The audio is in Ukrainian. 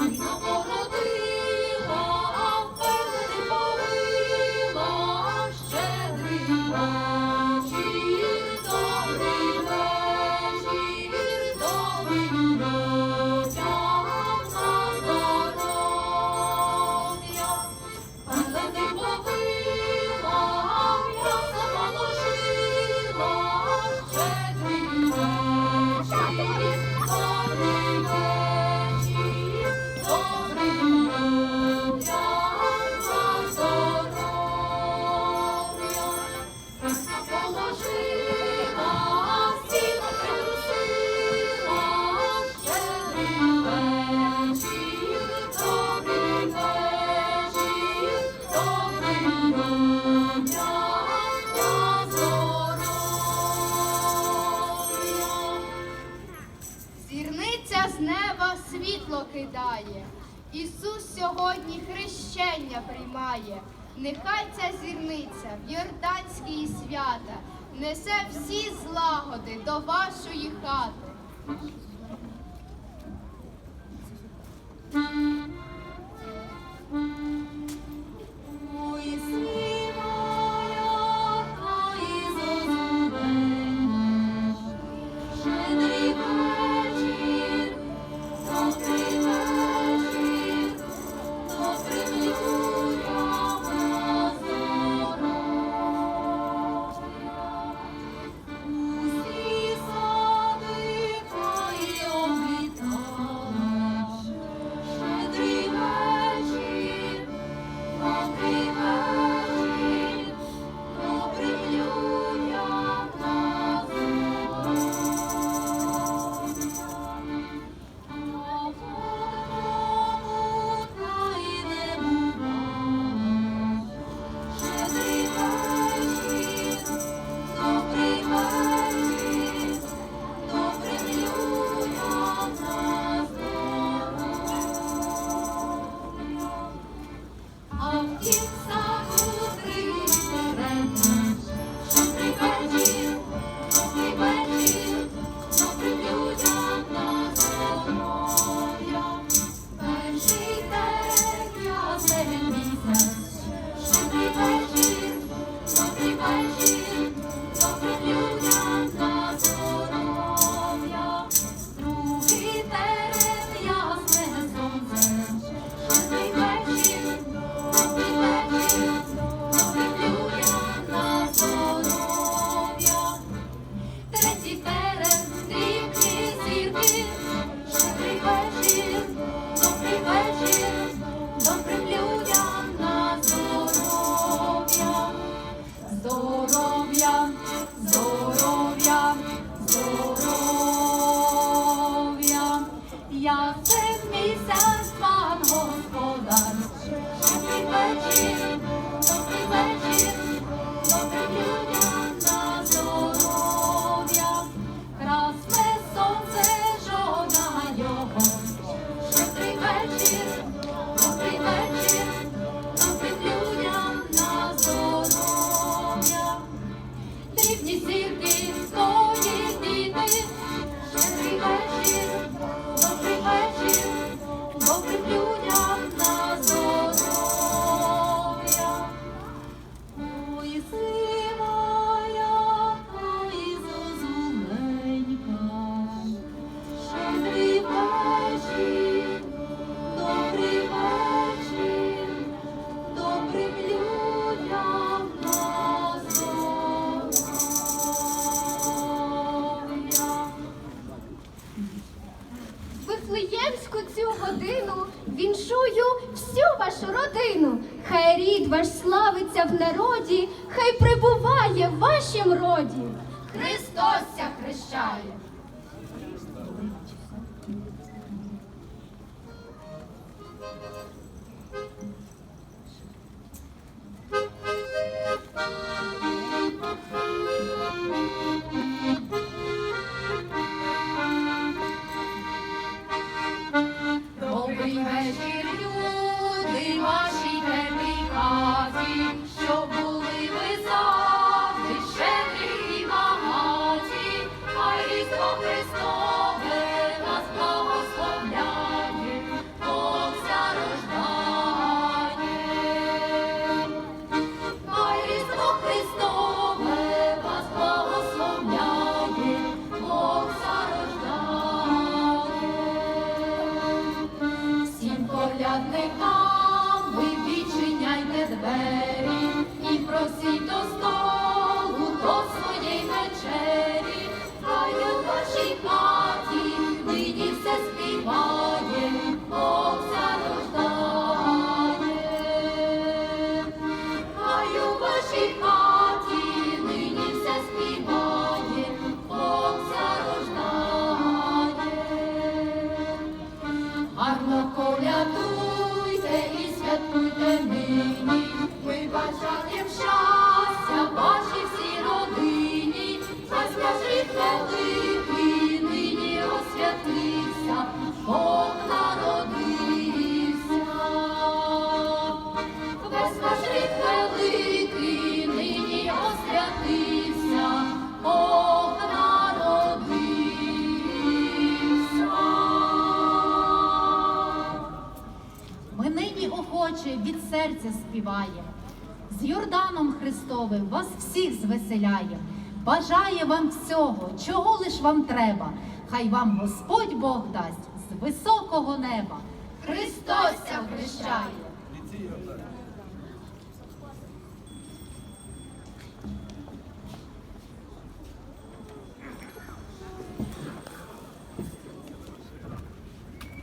Santa Зірниця з неба світло кидає, Ісус сьогодні хрещення приймає, нехай ця зірниця в йорданські свята несе всі злагоди до вашої хати. see? Сонця в народі, хай прибуває в вашім роді. Христосся хрещає. Ми бажали серця співає. З Йорданом Христовим вас всіх звеселяє. Бажає вам всього, чого лиш вам треба. Хай вам Господь Бог дасть з високого неба. Христос ся хрещає.